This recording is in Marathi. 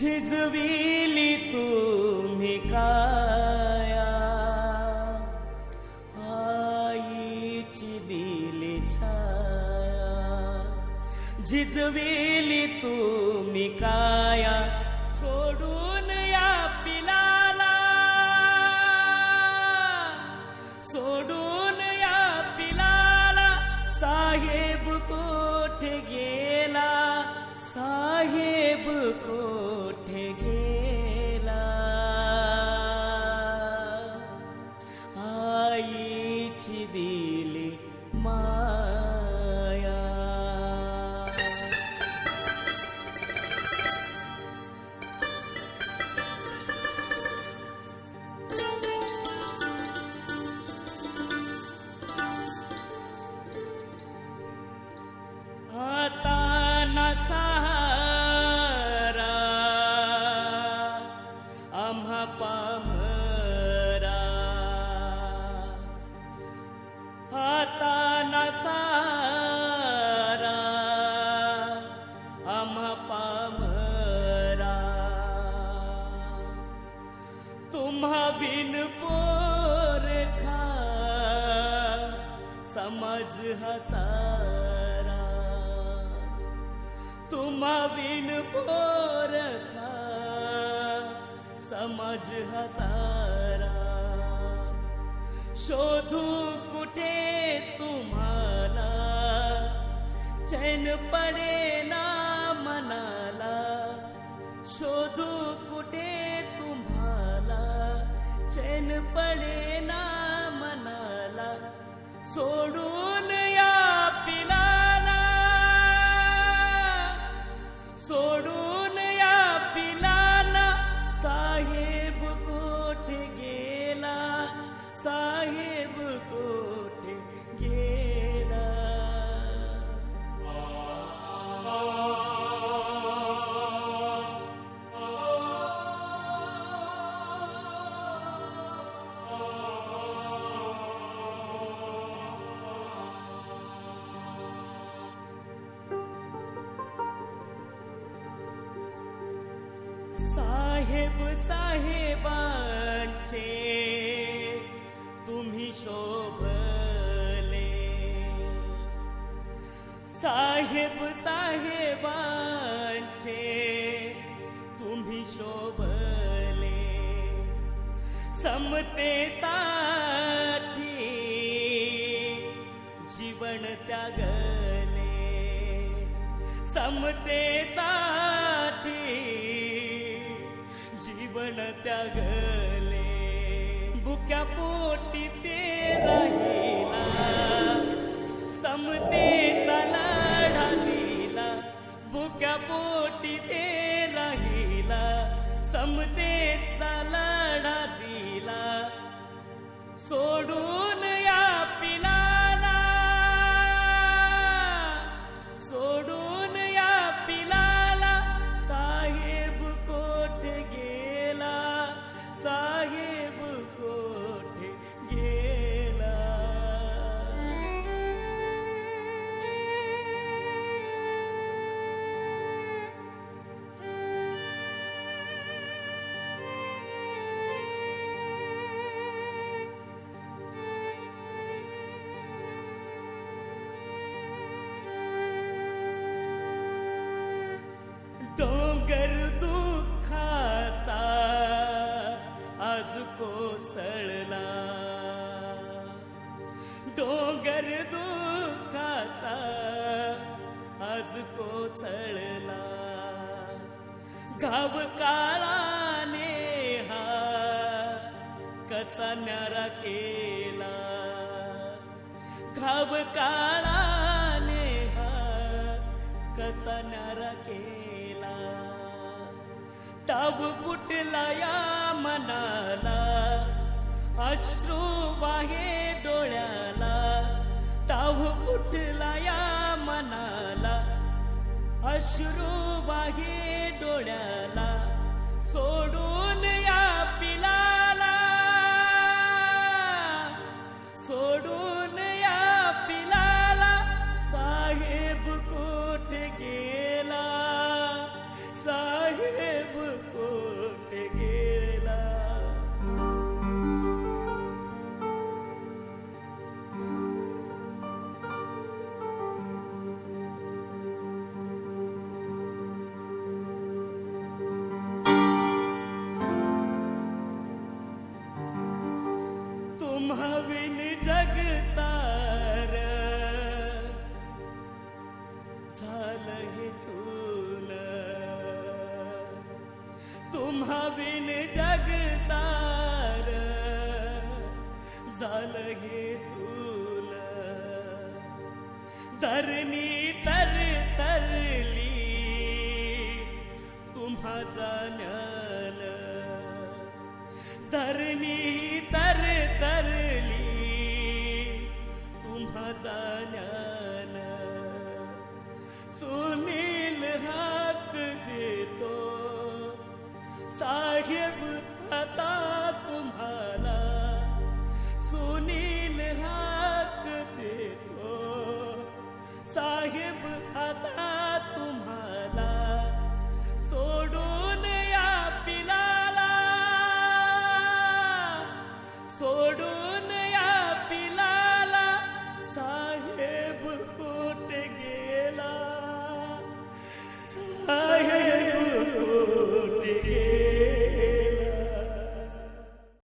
झिजविली तुम्ही काया. आईची दिली छाया. झिजविली तुम्ही काया. सोडून या पिलाला. सोडून या पिलाला. साहेब कोठे गेला? साहेब कोठे पामरा। तुम्हा बिन पोरखा समझ समज हसारा। तुम्हा बिन पोरखा समज हसारा। शोधू कुठे तुम्हाला? चैन पडे मनाला शोधू कुठे तुम्हाला? चैन पडे ना मनाला सोडून साहेब साहेबांचे तुम्ही शोभले. साहेब साहेबांचे तुम्ही शोभले. समतेसाठी जीवन त्यागले. ता जीवन त्यागले. भुक्या पोटी ते राहिला. समतेचा लढा दिला. भुक्या पोटी ते राहिला. समतेचा लढा दिला. सोडून डोंगर दुखाचा आज कोसळला. डोंगर दुखाचा आज कोसळला. घाव काळाने हा कसा न्यारा केला. घाव काळाने हा कसा न्यारा तब फुटला या मनाला. अश्रू वाहे डोळ्याला. टाव फुटला या मनाला. अश्रू वाहे डोळ्याला. सोडून तुम्हा बिन जगतार झालं हे तर धरणी तर तरली तुम्हा जाण्यान. धरणी तर तरली तुम्हा जाण्यान. เคียงมือผ่าตา